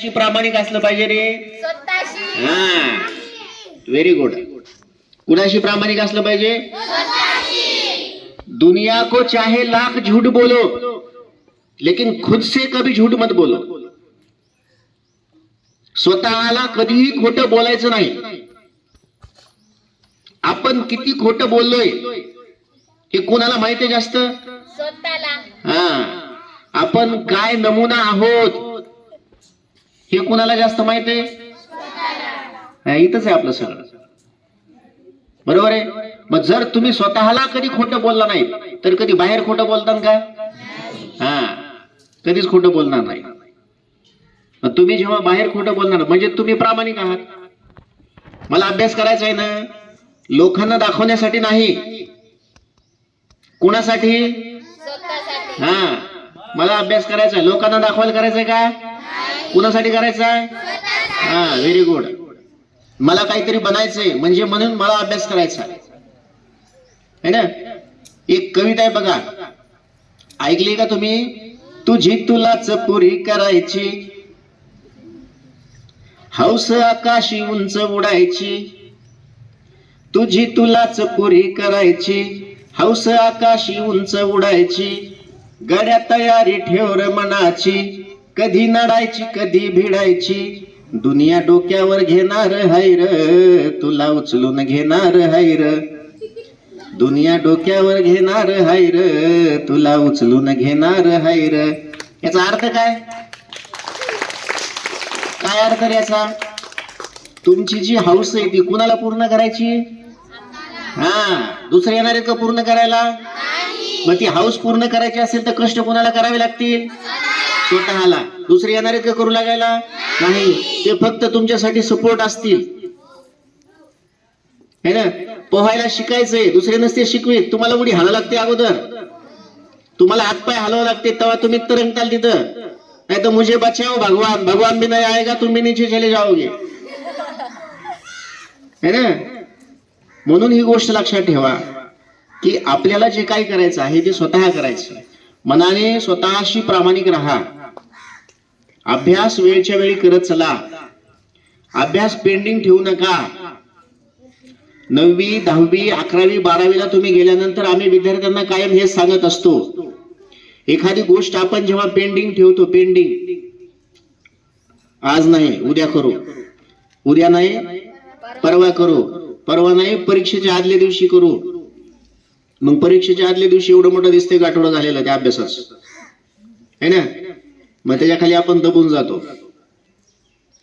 कुणाशी प्रामाणिक असलं पाहिजे रे. स्वतःशी. हा. व्हेरी गुड कुणाशी प्रामाणिक असलं पाहिजे? दुनिया को चाहे लाख झूठ बोलो लेकिन खुद से कभी झूठ मत बोलो. स्वतःला कधीही खोटं बोलायचं नाही. आपण किती खोटं बोललोय हे कोणाला माहिती आहे जास्त? हा. आपण काय नमुना आहोत? हे कोणाला जास्त माहीत आहे? इथंच आहे आपलं सगळं. बरोबर आहे? मग जर तुम्ही स्वतःला कधी खोटं बोलला नाही तर कधी बाहेर खोटं बोलता का? हा कधीच खोटं बोलणार नाही. मग तुम्ही जेव्हा बाहेर खोटं बोलणार म्हणजे तुम्ही प्रामाणिक आहात. मला अभ्यास करायचा आहे ना लोकांना दाखवण्यासाठी नाही. कुणासाठी? हा मला अभ्यास करायचा आहे. लोकांना दाखवायला करायचंय का? कुणासाठी करायचं आहे? हा व्हेरी गुड मला काहीतरी बनायचंय म्हणजे म्हणून मला अभ्यास करायचा आहे. है ना? एक कविता आहे बघा. ऐकली का तुम्ही? तुझी तुलाच पुरी करायची. हौस आकाशी उंच उडायची. तुझी तुलाच पुरी करायची. हौस आकाशी उंच उडायची. गड्या तयारी ठेवर मनाची. कधी नडायची कधी भिडायची? दुनिया डोक्यावर घेणार हैर तुला उचलून घेणार हैर दुनिया डोक्यावर घेणार हैर तुला उचलून घेणार हैर याचा अर्थ काय? काय अर्थ याचा? तुमची जी हौस आहे ती कुणाला पूर्ण करायची? हा दुसरे येणार आहेत का पूर्ण करायला? मग ती हाऊस पूर्ण करायची असेल तर कष्ट कोणाला करावे लागतील? स्वतःला दुसरे येणार आहेत का करू लागायला? नाही. ते फक्त तुमच्यासाठी सपोर्ट असतील. है ना? पोहायला शिकायचंय. दुसरे नसते शिकवीत. तुम्हाला उडी हाणं लागते अगोदर. तुम्हाला हातपाय हलवावं लागते. तेव्हा तुम्ही तरंगताल तिथं. नाही तर मुझे बचाओ भगवान. भगवान भी नाही आएगा तुम भी नीचे चले जाओगे. है ना? म्हणून ही गोष्ट लक्षात ठेवा की आपल्याला जे काही करायचं आहे ते स्वतः करायचं. मनाने स्वतःशी प्रामाणिक राहा. अभ्यास वेळच्या वेळी करत चला. अभ्यास पेंडिंग ठेवू नका. नववी दहावी अकरावी बारावीला तुम्ही गेल्यानंतर आम्ही विद्यार्थ्यांना कायम हेच सांगत असतो. एखादी गोष्ट आपण जेव्हा पेंडिंग ठेवतो पेंडिंग आज नाही उद्या करू. उद्या नाही परवा करू. परवा नाही परीक्षेच्या आदल्या दिवशी करू. मग परीक्षेच्या आदल्या दिवशी एवढं मोठं दिसतंय गाठोडं झालेलं त्या अभ्यासाच. है ना? मग त्याच्याखाली आपण दबून जातो.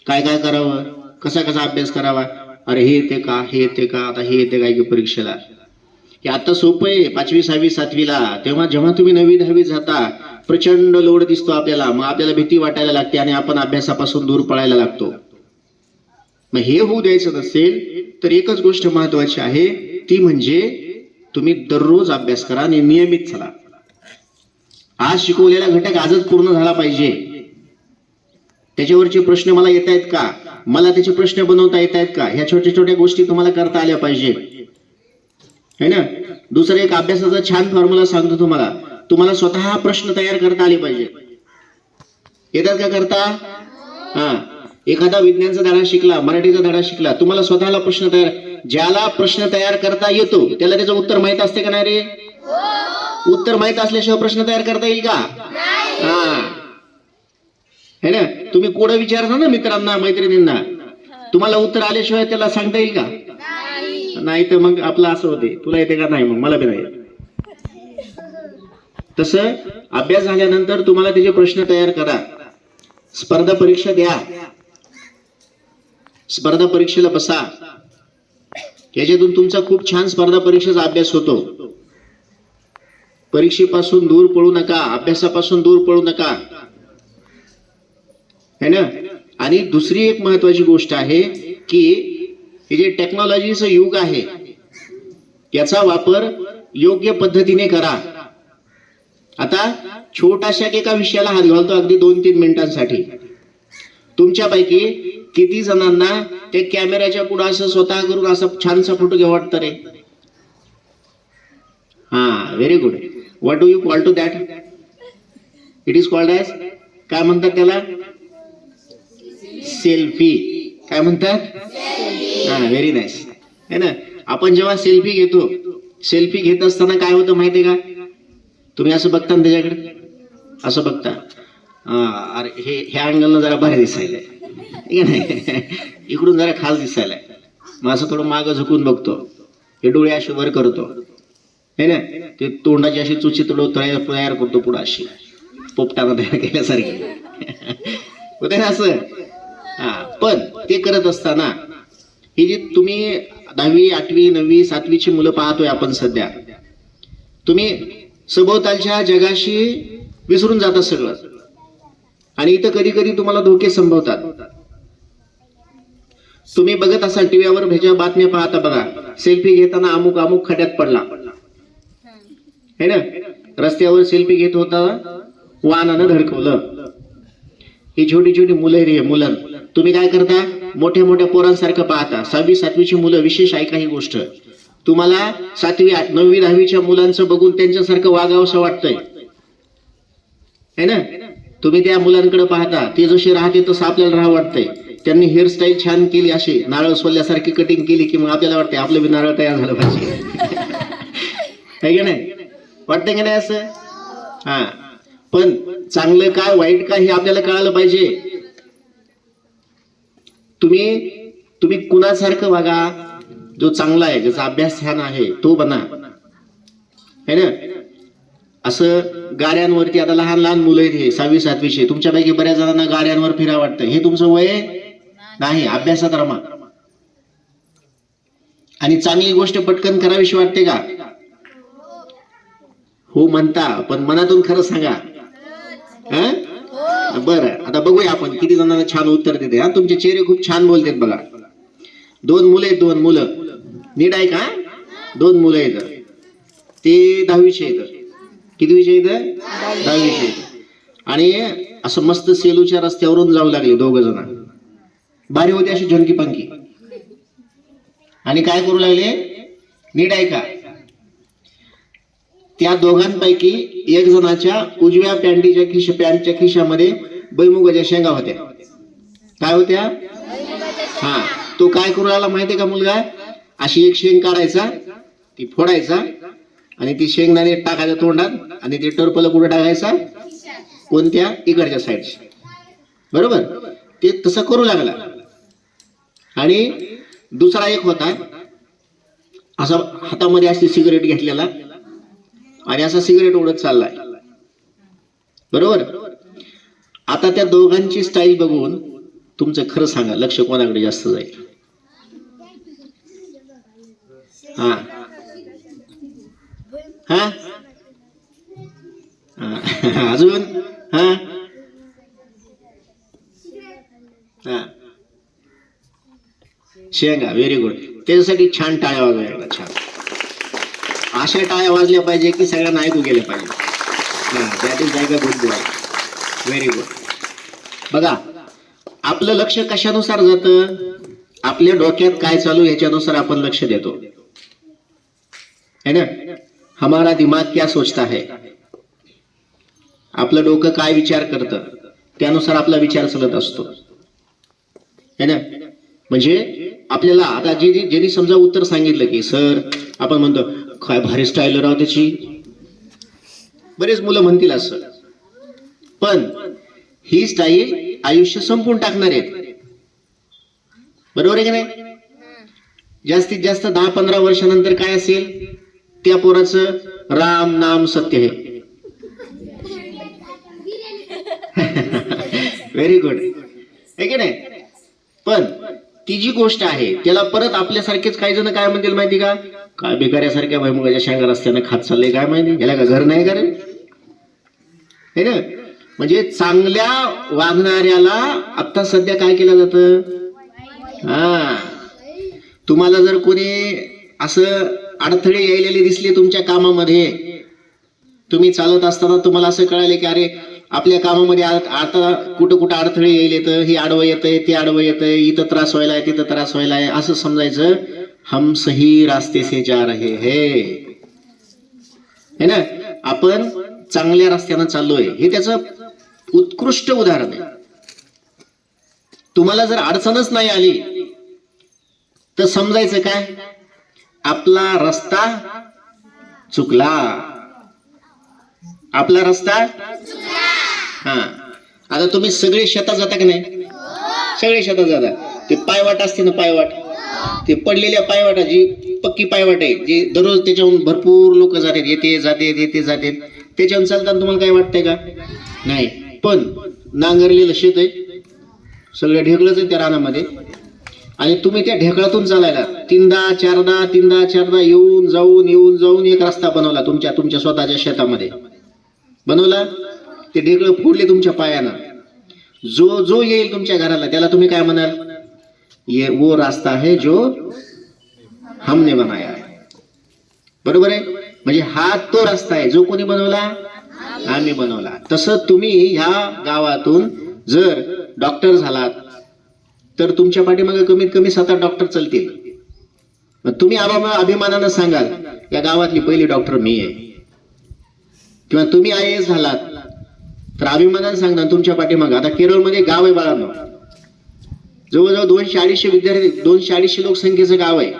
काय काय करावं? कसा कसा अभ्यास करावा? अरे हे येते का? हे येते का? आता हे येते काय की परीक्षेला? हे आता सोपं आहे. पाचवी सहावी सातवीला. तेव्हा जेव्हा तुम्ही नववी दहावी जाता प्रचंड लोड दिसतो आपल्याला. मग आपल्याला भीती वाटायला लागते आणि आपण अभ्यासापासून दूर पळायला लागतो. मग हे होऊ द्यायचं नसेल तर एकच गोष्ट महत्वाची आहे. ती म्हणजे तुम्ही दररोज अभ्यास करा आणि नियमित चला. आज शिकवलेला घटक आजच पूर्ण झाला पाहिजे. त्याच्यावरचे प्रश्न मला येत आहेत का? मला त्याचे प्रश्न बनवता येत आहेत ह्या ह्या छोट्या छोट्या गोष्टी तुम्हाला करता आल्या पाहिजे. है ना? दुसरं एक अभ्यासाचा छान फॉर्म्युला सांगतो तुम्हाला. तुम्हाला स्वतः प्रश्न तयार करता आले पाहिजे. येतात का करता? हा. एखादा विज्ञानचा धडा शिकला मराठीचा धडा शिकला तुम्हाला स्वतःला प्रश्न तयार ज्याला प्रश्न तयार करता येतो त्याला त्याचं उत्तर माहीत असते का नाही रे? हो. उत्तर माहीत असल्याशिवाय प्रश्न तयार करता येईल का? हा. है ना? तुम्ही कोड विचारता ना मित्रांना मैत्रिणींना. तुम्हाला उत्तर आल्याशिवाय त्याला सांगता येईल का? नाही. तर मग आपलं असं होते. तुला येते का? नाही मग. मला बी नाही. तसं अभ्यास झाल्यानंतर तुम्हाला त्याचे प्रश्न तयार करा. स्पर्धा परीक्षा द्या. स्पर्धा परीक्षेला बसा. याच्यातून तुमचा खूप छान स्पर्धा परीक्षेचा अभ्यास होतो. परीक्षेपासून दूर पळू नका अभ्यासापासून दूर पळू नका. है ना? आणि दुसरी एक महत्वाची गोष्ट आहे की हे जे टेक्नॉलॉजीचं युग आहे याचा वापर योग्य पद्धतीने करा. आता छोटाशा एका विषयाला हात घालतो अगदी दोन तीन मिनिटांसाठी. तुमच्यापैकी किती जणांना ते कॅमेऱ्याच्या पुढे असं स्वतः करून असं छानसा फोटो घ्या वाटतं रे? हा very good what do you call to that it is called as काय म्हणतात त्याला? सेल्फी काय म्हणतात? हा व्हेरी नाईस है ना? आपण जेव्हा सेल्फी घेतो सेल्फी घेत असताना काय होतं माहितीये का? तुम्ही असं बघता ना त्याच्याकडे? असं बघता. हा, अरे हे ह्या अँगलनं जरा बरं दिसायलंय. ठीक आहे नाही? इकडून जरा खास दिसायलाय. मग असं थोडं मागं झुकून बघतो. हे डोळे असे वर करतो. हे ना? ते तोंडाची अशी चुची थोडं तयार तयार करतो पुढं अशी. पोपटानं तयार केल्यासारखी. होते ना असं? हा पण ते करत असताना ही जी तुम्ही दहावी आठवी नववी सातवीची मुलं पाहतोय आपण सध्या तुम्ही सभोवतालच्या जगाशी विसरून जाता सगळं. आणि इथं कधी कधी तुम्हाला धोके संभवतात. तुम्ही बघत असाल टीव्हीवर ह्याच्या बातम्या पाहता बघा. सेल्फी घेताना अमुक अमुक खड्यात पडला. है ना? रस्त्यावर सेल्फी घेत होता वाहनानं धडकवलं. ही छोटी छोटी मुलं रे मुलं. तुम्ही काय करता? मोठ्या मोठ्या पोरांसारखं पाहता. सहावी सातवीची मुलं विशेष ऐका ही गोष्ट? तुम्हाला सातवी आठ नववी दहावीच्या मुलांचं बघून त्यांच्यासारखं वागावंसं वाटतंय. है ना? तुम्ही त्या मुलांकडे पाहता. ते जसे राहते तसं आपल्याला राहा वाटतंय. त्यांनी हेअरस्टाईल छान केली अशी. नारळ सोलल्यासारखी कटिंग केली की मग आपल्याला वाटतंय आपलं बी नारळ तयार झालं पाहिजे. है की नाही? वाटतंय की नाही असं? हा. पण चांगलं काय वाईट काय हे आपल्याला कळालं पाहिजे. तुम्ही तुम्ही कुणासारखं बघा जो चांगला आहे ज्याचा अभ्यास छान आहे तो बना. है ना? असं गाड्यांवरती आता लहान लहान मुलं आहेत हे सहावी सातवीचे तुमच्यापैकी बऱ्याच जणांना गाड्यांवर फिरा वाटतं. हे तुमचं वय नाही अभ्यासात रमा. आणि चांगली गोष्ट पटकन करावीशी वाटते का? हो म्हणता पण मनातून खरं सांगा. बरं आता बघूया आपण किती जणांना छान उत्तर देते हा? तुमचे चेहरे खूप छान बोलतात बघा. दोन मुलं आहेत दोन मुलं. नीट आहे का? दोन मुलं आहेत. ते दहावीचे आहेत. किती विषय इथं दहावीचे आणि असं मस्त सेलूच्या रस्त्यावरून जाऊ लागले दोघ जण. भारी होते अशी झनकी पंकी आणि काय करू लागले? नीट आहे का? त्या दोघांपैकी एक जणाच्या उजव्या पॅन्टीच्या खिश पॅन्टच्या खिशामध्ये बैमुगाच्या शेंगा होत्या. काय होत्या? हा. तो काय करू लागला माहितीये का मुलगा? अशी एक शेंग काढायचा ती फोडायचा आणि ती शेंगदाणे टाकायच्या तोंडात आणि ते टर्पल कुठे टाकायचा? कोणत्या? इकडच्या साईडची. बरोबर? ते तसं करू लागला. आणि दुसरा एक होता असा हातामध्ये अशी सिगरेट घेतलेला. आणि असा सिगरेट ओढत चाललाय. बरोबर? आता त्या दोघांची स्टाईल बघून तुमचं खरं सांगा लक्ष कोणाकडे जास्त जाईल? हा. हा? अजून? हा? हा. शेंगा व्हेरी गुड त्याच्यासाठी छान टाळ्या वाजवायला छान. अशा टाळ्या वाजल्या पाहिजे की सगळ्यांना ऐकू गेल्या पाहिजे? हा that is like a good boy very good बघा आपलं लक्ष कशानुसार जातं? आपल्या डोक्यात काय चालू याच्यानुसार आपण लक्ष देतो. है ना? हमारा दिमाग क्या सोचता है? आपलं डोकं काय विचार करतं? त्यानुसार आपला विचार चालत असतो. है ना? म्हणजे आपल्याला आता जे जे- ज्यांनी समजा उत्तर सांगितलं की सर आपण म्हणतो काय भारी स्टाईल राव त्याची. बरेच मुलं म्हणतील असं. पण ही स्टाईल आयुष्य संपून टाकणार आहेत. बरोबर आहे की नाही? जास्तीत जास्त दहा पंधरा वर्षानंतर काय असेल? त्या पोराचं राम नाम सत्य आहे व्हेरी गुड आहे की नाही? पण ती जी गोष्ट आहे त्याला परत आपल्यासारखेच काही जण काय म्हणतील माहिती का? काय भिकाऱ्यासारख्या भयमुगाच्या शेंगा रस्त्यानं खात चाललंय काय माहिती? याला का घर नाही का रे? है ना? म्हणजे चांगल्या वागणाऱ्याला आत्ता सध्या काय केलं जातं? हा. तुम्हाला जर कोणी असं अडथळे यायलेले दिसले तुमच्या कामामध्ये तुम्ही चालत असताना तुम्हाला असं कळाले की अरे आपल्या कामामध्ये आता कुठं कुठं अडथळे येईल येतं हे आडवं येतंय ते आडवं येतंय इथं त्रास व्हायलाय तिथं त्रास व्हायलाय असं समजायचं. हम सही रास्ते से जा रहे है. है ना? आपण चांगल्या रस्त्यानं चाललोय. हे त्याचं उत्कृष्ट उदाहरण आहे. तुम्हाला जर अडचणच नाही आली तर समजायचं काय? आपला रस्ता चुकला. आपला रस्ता हा. आता तुम्ही सगळे शेतात जाता की नाही? सगळे शेतात जाता. ते पायवाट असते ना पायवाट? ते पडलेल्या पायवाटा जी पक्की पायवाट आहे जी दररोज त्याच्याहून भरपूर लोक जातात येते जाते येते जाते. त्याच्याहून चालताना तुम्हाला काय वाटतंय का? नाही. पण नांगरलेलं शेत आहे. सगळं ढेकळंच आहे त्या रानामध्ये. आणि तुम्ही त्या ढेकळातून चालायला तीनदा चारदा तीनदा चारदा येऊन जाऊन येऊन जाऊन एक रस्ता बनवला तुमच्या तुमच्या स्वतःच्या शेतामध्ये. बनवला? ते ढेकळं फोडले तुमच्या पायानं. जो जो येईल तुमच्या घराला त्याला तुम्ही काय म्हणाल? ये वो रास्ता है जो हमने बनाया है। बरोबर आहे म्हणजे हा तो रस्ता आहे जो कोणी बनवला? आम्ही बनवला. तसं तुम्ही ह्या गावातून जर डॉक्टर झालात तर तुमच्या पाठीमागे कमीत कमी सात आठ डॉक्टर चालतील. मग तुम्ही अभिमानानं सांगाल या गावातली पहिली डॉक्टर मी आहे. किंवा तुम्ही आय एस झालात तर अभिमानानं सांगणार तुमच्या पाठीमागे आता केरळमध्ये गाव आहे बाळांनो. जवळजवळ दोनशे अडीचशे विद्यार्थी दोनशे अडीचशे लोकसंख्येचं गाव आहे.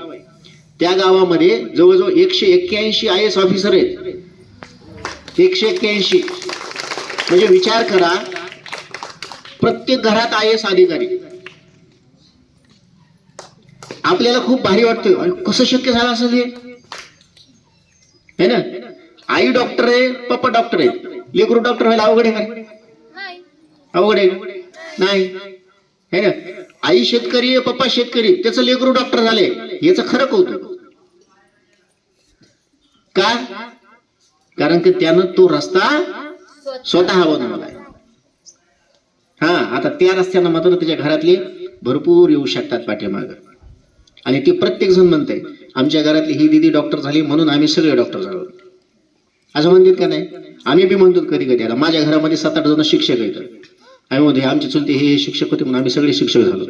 त्या गावामध्ये जवळजवळ एकशे एक्क्याऐंशी आय एस ऑफिसर आहेत. एकशे एक्क्याऐंशी. म्हणजे विचार करा प्रत्येक घरात आय एस अधिकारी. आपल्याला खूप भारी वाटतं अरे कसं शक्य झालं असेल हे? ना? आई डॉक्टर आहे पप्पा डॉक्टर आहे लेकरू डॉक्टर व्हायला अवघड आहे का? अवघड आहे? नाही. है ना? आई शेतकरी आहे पप्पा शेतकरी. त्याचं लेकरू डॉक्टर झाले. याचं खरं कौतुक. का? कारण की त्यानं तो रस्ता स्वतः बनवलाय. हा आता त्या रस्त्यानं मात्र त्याच्या घरातले भरपूर येऊ शकतात पाठीमाग. आणि ते प्रत्येक जण म्हणते आमच्या घरातली ही दिदी डॉक्टर झाली म्हणून आम्ही सगळे डॉक्टर झालो. असं म्हणतात का नाही? आम्ही बी म्हणतो कधी कधी आता माझ्या घरामध्ये सात आठ जण शिक्षक येतात आम्ही म्हणतो हे आमचे चुलते हे शिक्षक होते म्हणून आम्ही सगळे शिक्षक झालो.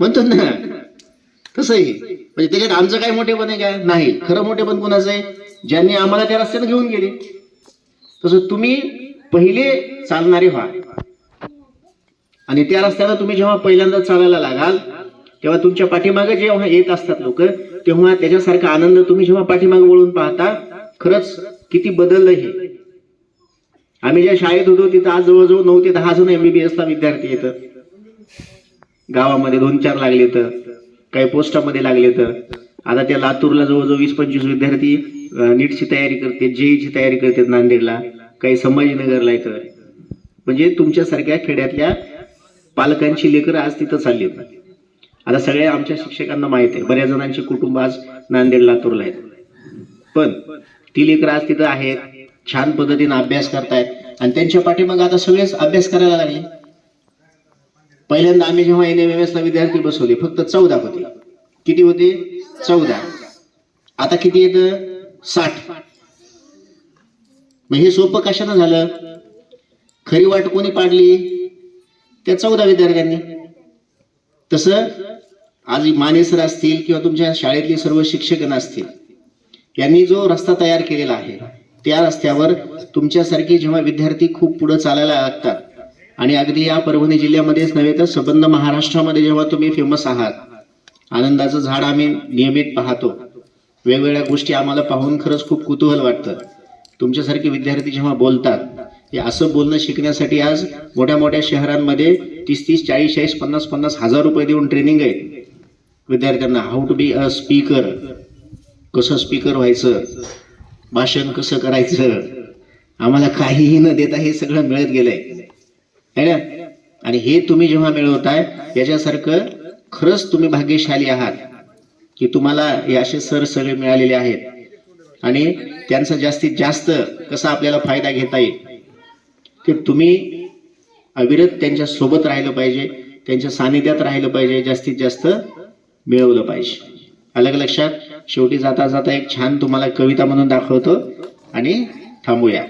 म्हणतो ना तसंही म्हणजे त्याच्यात आमचं काय मोठेपण आहे का? नाही. खरं मोठेपण कोणाचं आहे? ज्यांनी आम्हाला त्या रस्त्यात घेऊन गेले. तसं तुम्ही पहिले चालणारे व्हा. आणि त्या रस्त्याला तुम्ही जेव्हा पहिल्यांदा चालायला लागाल तेव्हा तुमच्या पाठीमागे जेव्हा येत असतात लोक तेव्हा त्याच्यासारखा आनंद तुम्ही जेव्हा पाठीमागे वळून पाहता खरंच किती बदललं हे. आम्ही ज्या शाळेत होतो तिथं आज जवळजवळ नऊ ते दहा जण एमबीबीएस ला विद्यार्थी येतं गावामध्ये दोन चार लागले तर काही पोस्टामध्ये लागले तर. आता त्या लातूरला जवळजवळ वीस पंचवीस विद्यार्थी नीटची तयारी करते जेईची तयारी करतात नांदेडला काही संभाजीनगरला येतं म्हणजे तुमच्यासारख्या खेड्यातल्या पालकांची लेकरं आज तिथं चालली आहेत. आता सगळ्या आमच्या शिक्षकांना माहीत आहे. बऱ्याच जणांची कुटुंब आज नांदेड लातूरला आहेत. पण ती लेकरं आज तिथं आहेत. छान पद्धतीने अभ्यास करतायत. आणि त्यांच्या पाठीमाग आता सगळेच अभ्यास करायला लागले. पहिल्यांदा आम्ही जेव्हा एन एम एस ला विद्यार्थी बसवले फक्त चौदा होते. किती होते? चौदा. आता किती येत? साठ. मग हे सोपं कशानं झालं? खरी वाट कोणी पाडली? त्या चौदा विद्यार्थ्यांनी. तसं आज मानेसर असतील किंवा तुमच्या शाळेतली सर्व शिक्षक असतील यांनी जो रस्ता तयार केलेला आहे त्या रस्त्यावर तुमच्यासारखे जेव्हा विद्यार्थी खूप पुढे चालायला लागतात. आणि अगदी या परभणी जिल्ह्यामध्येच नव्हे तर संबंध महाराष्ट्रामध्ये जेव्हा तुम्ही फेमस आहात आनंदाचं झाड आम्ही नियमित पाहतो. वेगवेगळ्या गोष्टी आम्हाला पाहून खरंच खूप कुतूहल वाटतं. तुमच्यासारखे विद्यार्थी जेव्हा बोलतात हे असं बोलणं शिकण्यासाठी आज मोठ्या मोठ्या शहरांमध्ये तीस तीस चाळीस चाळीस पन्नास पन्नास हजार रुपये देऊन ट्रेनिंग आहे विद्यार्थ्यांना how to be a speaker कसं स्पीकर व्हायचं भाषण कसं करायचं? आम्हाला काहीही न देता हे सगळं मिळत गेलंय. है ना? आणि हे तुम्ही जेव्हा मिळवताय याच्यासारखं खरंच तुम्ही भाग्यशाली आहात की तुम्हाला हे असे सर सगळे मिळालेले आहेत. आणि त्यांचा जास्तीत जास्त कसा आपल्याला फायदा घेता येईल? ते तुम्ही अविरत त्यांच्यासोबत राहिलं पाहिजे त्यांच्या सानिध्यात राहिलं पाहिजे जास्तीत जास्त मिळवलं पाहिजे. अलग लक्षात. शेवटी जाता जाता एक छान तुम्हाला कविता म्हणून दाखवतो आणि थांबूया.